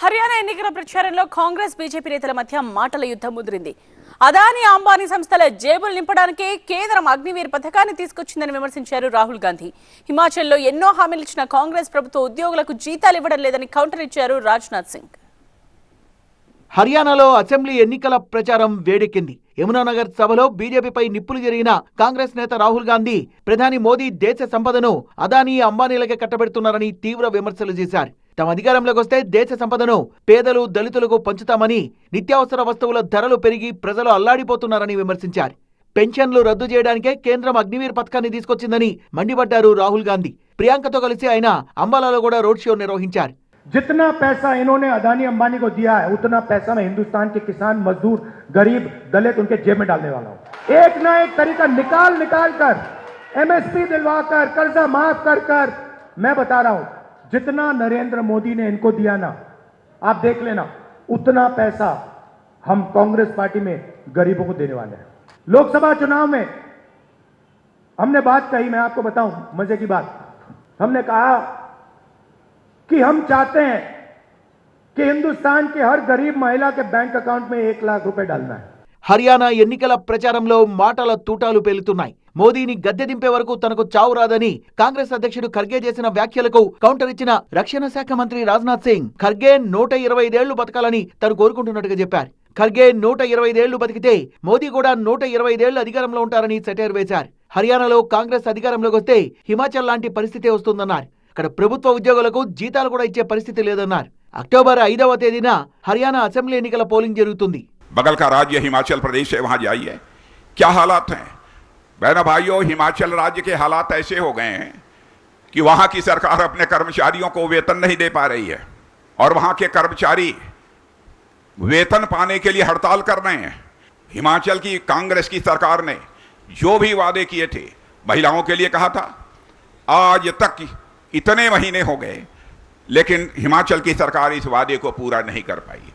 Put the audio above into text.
హర్యానా ఎన్నికల ప్రచారంలో కాంగ్రెస్ బీజేపీ నేతల మధ్య మాటల యుద్ధం ముదిరింది. అదానీ అంబానీ సంస్థల జేబులు నింపడానికే కేంద్రం అగ్నివీర్ పథకాన్ని తీసుకొచ్చిందని విమర్శించారు రాహుల్ గాంధీ. హిమాచల్లో ఎన్నో హామీలు ఇచ్చిన కాంగ్రెస్ ప్రభుత్వ ఉద్యోగులకు జీతాలు ఇవ్వడం లేదని కౌంటర్ ఇచ్చారు రాజ్నాథ్ సింగ్. హర్యానాలో అసెంబ్లీ ఎన్నికల ప్రచారం వేడెక్కింది. యమునానగర్ సభలో బీజేపీపై నిప్పులు జరిగిన కాంగ్రెస్ నేత రాహుల్ గాంధీ ప్రధాని మోదీ దేశ సంపదను అదానీ అంబానీలకే కట్టబెడుతున్నారని తీవ్ర విమర్శలు చేశారు. తమ అధికారంలోకి వస్తే దేశ సంపదను పేదలు దళితులకు పంచుతామని నిత్యావసర వస్తువుల ధరలు పెరిగి ప్రజలు అల్లాడిపోతున్నారని విమర్శించారు పెన్షన్లు రద్దు చేయడానికే కేంద్రం అగ్నివీర్ పథకాన్ని తీసుకొచ్చిందని మండిపడ్డారు రాహుల్ గాంధీ ప్రియాంకతో కలిసి ఆయన అంబాలాలో కూడా రోడ్ షో నిర్వహించారు जितना पैसा इन्होंने अदानी अंबानी को दिया है उतना पैसा मैं हिंदुस्तान के किसान मजदूर गरीब दलित उनके जेब में डालने वाला हूं एक ना एक तरीका निकाल निकाल कर एमएसपी दिलवा कर कर्जा माफ कर कर मैं बता रहा हूं जितना नरेंद्र मोदी ने इनको दिया ना, आप देख लेना, उतना पैसा हम कांग्रेस पार्टी में गरीबों को देने वाले हैं। लोकसभा चुनाव में हमने बात कही, मैं आपको बताऊँ, मज़े की बात। हमने कहा कि हम चाहते हैं कि हिंदुस्तान के हर गरीब महिला के बैंक अकाउंट में एक लाख रुपए डालना है। హర్యానా ఎన్నికల ప్రచారంలో మాటల తూటాలు పేలుతున్నాయి. మోదీని గద్దె దింపే వరకు తనకు చావు రాదని కాంగ్రెస్ అధ్యక్షుడు ఖర్గే చేసిన వ్యాఖ్యలకు కౌంటర్ ఇచ్చిన రక్షణ శాఖ మంత్రి రాజ్నాథ్ సింగ్ ఖర్గే నూట ఇరవై ఐదేళ్ళు బతకాలని తను కోరుకుంటున్నట్టుగా చెప్పారు. ఖర్గే నూట ఇరవై ఐదేళ్ళు బతికితే మోదీ కూడా నూట ఇరవై ఐదేళ్ళు అధికారంలో ఉంటారని సెటైర్ వేశారు. హర్యానాలో కాంగ్రెస్ అధికారంలోకి వస్తే హిమాచల్ లాంటి పరిస్థితే వస్తుందన్నారు. అక్కడ ప్రభుత్వ ఉద్యోగులకు జీతాలు కూడా ఇచ్చే పరిస్థితి లేదన్నారు. అక్టోబర్ ఐదవ తేదీన హర్యానా అసెంబ్లీ ఎన్నికల పోలింగ్ జరుగుతుంది. बगल का राज्य हिमाचल प्रदेश है, वहाँ जाइए। क्या हालात हैं? बहना भाइयों, हिमाचल राज्य के हालात ऐसे हो गए हैं कि वहाँ की सरकार अपने कर्मचारियों को वेतन नहीं दे पा रही है और वहाँ के कर्मचारी वेतन पाने के लिए हड़ताल कर रहे हैं। हिमाचल की कांग्रेस की सरकार ने जो भी वादे किए थे, महिलाओं के लिए कहा था, आज तक इतने महीने हो गए, लेकिन हिमाचल की सरकार इस वादे को पूरा नहीं कर पाई।